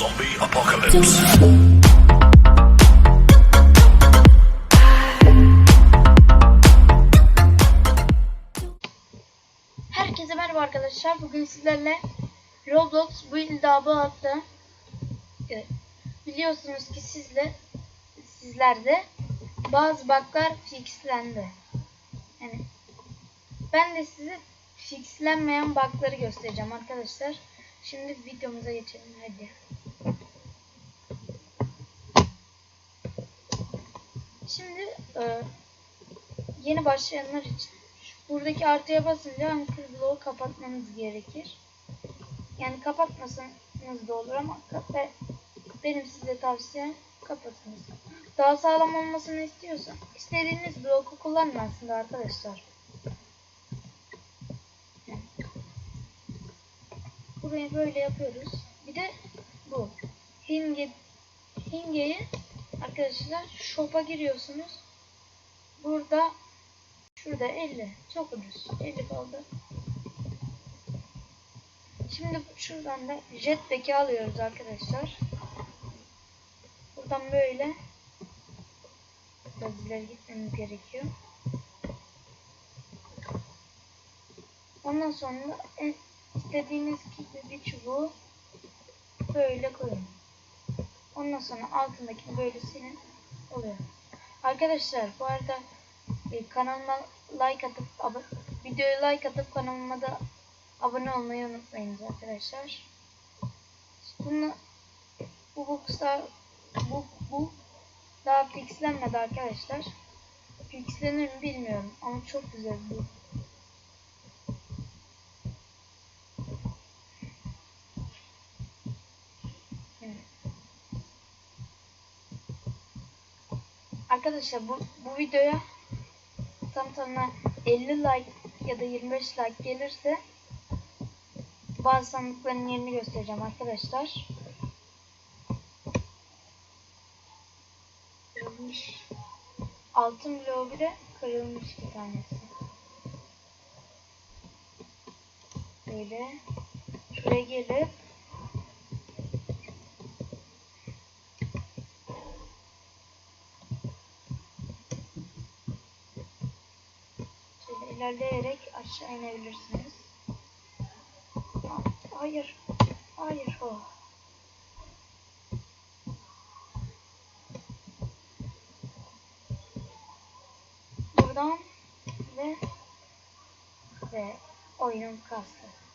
Zombie apocalypse. Herkese merhaba arkadaşlar. Bugün sizlerle Roblox Build Up'ı adlı e, biliyorsunuz ki sizle sizlerde bazı bug'lar fixlendi. Yani ben de size fixlenmeyen bug'ları göstereceğim arkadaşlar. Şimdi videomuza geçelim hadi. Şimdi e, yeni başlayanlar için buradaki artıya basınca anchor bloğu kapatmanız gerekir. Yani kapatmasanız da olur ama benim size tavsiyem kapatınız. Daha sağlam olmasını istiyorsan istediğiniz bloku kullanın arkadaşlar. Burayı böyle yapıyoruz. Bir de bu. Hinge Hinge'yi arkadaşlar shop'a giriyorsunuz. Burada şurada 50. Çok ucuz. 50 kaldı. Şimdi şuradan da jetpack'i alıyoruz arkadaşlar. Buradan böyle biraz ileri gitmemiz gerekiyor. Ondan sonra en istediğiniz gibi bir çubuğu böyle koyun. Ondan sonra altındakini böyle silin. Oluyor. Arkadaşlar bu arada e, kanalıma like atıp abo- videoya like atıp kanalıma da abone olmayı unutmayınız arkadaşlar. Bunu bu boxlar bu bu daha fixlenmedi arkadaşlar. Fixlenir mi bilmiyorum ama çok güzel bu. Arkadaşlar bu, bu videoya tam tamına 50 like ya da 25 like gelirse bazı sandıkların yerini göstereceğim arkadaşlar. Kırılmış. Altın bloğu bile kırılmış bir tanesi. Böyle şuraya gelip ilerleyerek aşağı inebilirsiniz. Hayır. Hayır. Oh. Buradan ve ve oyunum kastı.